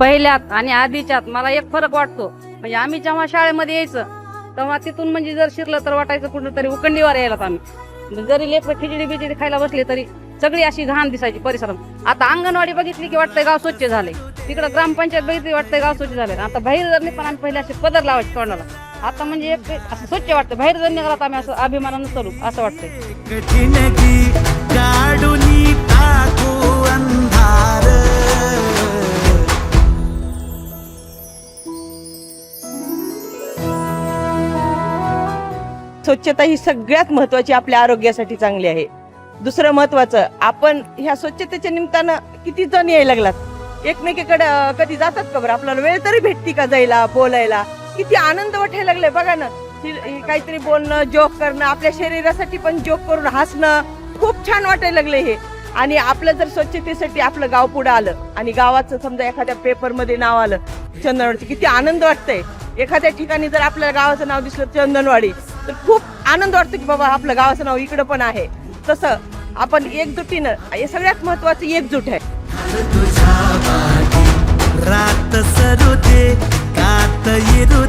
पहिल्यात आणि आधीच्यात मला एक फरक वाटतो. म्हणजे आम्ही जेव्हा शाळेमध्ये यायचं तेव्हा तिथून म्हणजे जर शिरलं तर वाटायचं कुठं तरी उकंडीवर यायला आम्ही. जरी लेकर खिचडी बिचडी खायला बसले तरी सगळी अशी घाण दिसायची परिसरात. आता अंगणवाडी बघितली की वाटतंय गाव स्वच्छ झाले तिकडं ग्रामपंचायत बघितली वाटतंय गाव स्वच्छ झाले आता बाहेर जर पण आम्ही पहिले असे पदर लावायचे तोंडाला. आता म्हणजे एक असं स्वच्छ वाटतं. बाहेर जर निघाला तर आम्ही असं अभिमानानं करू असं वाटतंय. स्वच्छता ही सगळ्यात महत्वाची आपल्या आरोग्यासाठी चांगली आहे. दुसरं महत्वाचं आपण ह्या स्वच्छतेच्या निमित्तानं किती जण यायला लागलात? एकमेकीकडे कधी जातात का बरं? आपल्याला वेळ तरी भेटती का जायला बोलायला? किती आनंद वाटायला लागलाय बघा ना. ही- काहीतरी बोलणं जोक करणं आपल्या शरीरासाठी पण जोक करून हसणं खूप छान वाटायला लागले हे. आणि आपलं जर स्वच्छतेसाठी आपलं गाव पुढे आलं आणि गावाचं समजा एखाद्या पेपरमध्ये नाव आलं चंदनवाडीचं किती आनंद वाटतंय. एखाद्या ठिकाणी जर आपल्या गावाचं नाव दिसलं चंदनवाडी तर खूप आनंद वाटतो की बाबा आपलं गावाचं नाव इकडं पण आहे. तसं आपण एकजुटीनं हे सगळ्यात महत्वाचं एकजूट आहे. रात सरू कात येरू